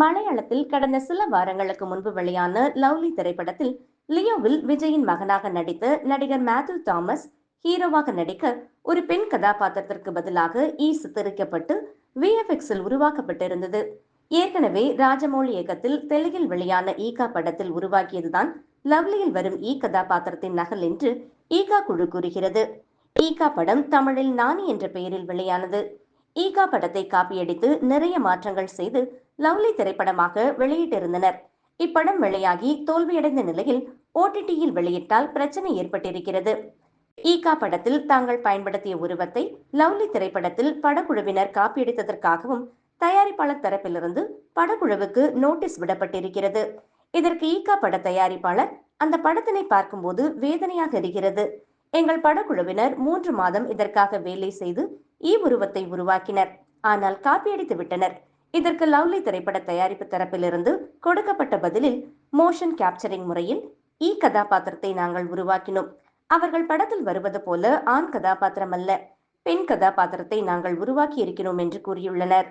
மலையாளத்தில் கடந்த சில வாரங்களுக்கு முன்பு வெளியான லவ்லி திரைப்படத்தில் லியோவில் விஜயின் மகனாக நடித்த நடிகர் மேத்யூ தாமஸ் ஹீரோவாக நடிக்க ஒரு பெண் கதாபாத்திரத்திற்கு பதிலாக ஈ சித்தரிக்கப்பட்டு விஎஃப்எக்ஸில் உருவாக்கப்பட்டிருந்தது. ஏற்கனவே ராஜமௌழி இயக்கத்தில் தெலுங்கில் வெளியான ஈகா படத்தில் உருவாக்கியதுதான் லவ்லியில் வரும் ஈ கதாபாத்திரத்தின் நகல் என்று ஈகா குழு கூறுகிறது. ஈகா படம் தமிழில் நானி என்ற பெயரில் வெளியானது. ஈகா படத்தை காப்பியடித்து நிறைய மாற்றங்கள் செய்து லவ்லி திரைப்படமாக வெளியிட்டிருந்தனர். இப்படம் வெளியாகி தோல்வியடைந்த நிலையில் ஓடிடியில் வெளியிட்டால் பிரச்சனை ஏற்பட்டிருக்கிறது. ஈகா படத்தில் தாங்கள் பயன்படுத்திய உருவத்தை லவ்லி திரைப்படத்தில் படக்குழுவினர் காப்பியடித்ததற்காகவும் தயாரிப்பாளர் தரப்பிலிருந்து படக்குழுவுக்கு நோட்டீஸ் விடப்பட்டிருக்கிறது. இதற்கு ஈகா பட தயாரிப்பாளர் அந்த படத்தினை பார்க்கும்போது வேதனையாக இருக்கிறது. எங்கள் படக்குழுவினர் மூன்று மாதம் இதற்காக வேலை செய்து ஈ உருவத்தை உருவாக்கினர். ஆனால் காப்பியடித்து விட்டனர். இதற்கு லவ்லி திரைப்பட தயாரிப்பு தரப்பிலிருந்து கொடுக்கப்பட்ட பதிலில் மோஷன் கேப்சரிங் முறையில் ஈ கதாபாத்திரத்தை நாங்கள் உருவாக்கினோம். அவர்கள் படத்தில் வருவது போல ஆண் கதாபாத்திரம் அல்ல பெண் கதாபாத்திரத்தை நாங்கள் உருவாக்கி இருக்கிறோம் என்று கூறியுள்ளனர்.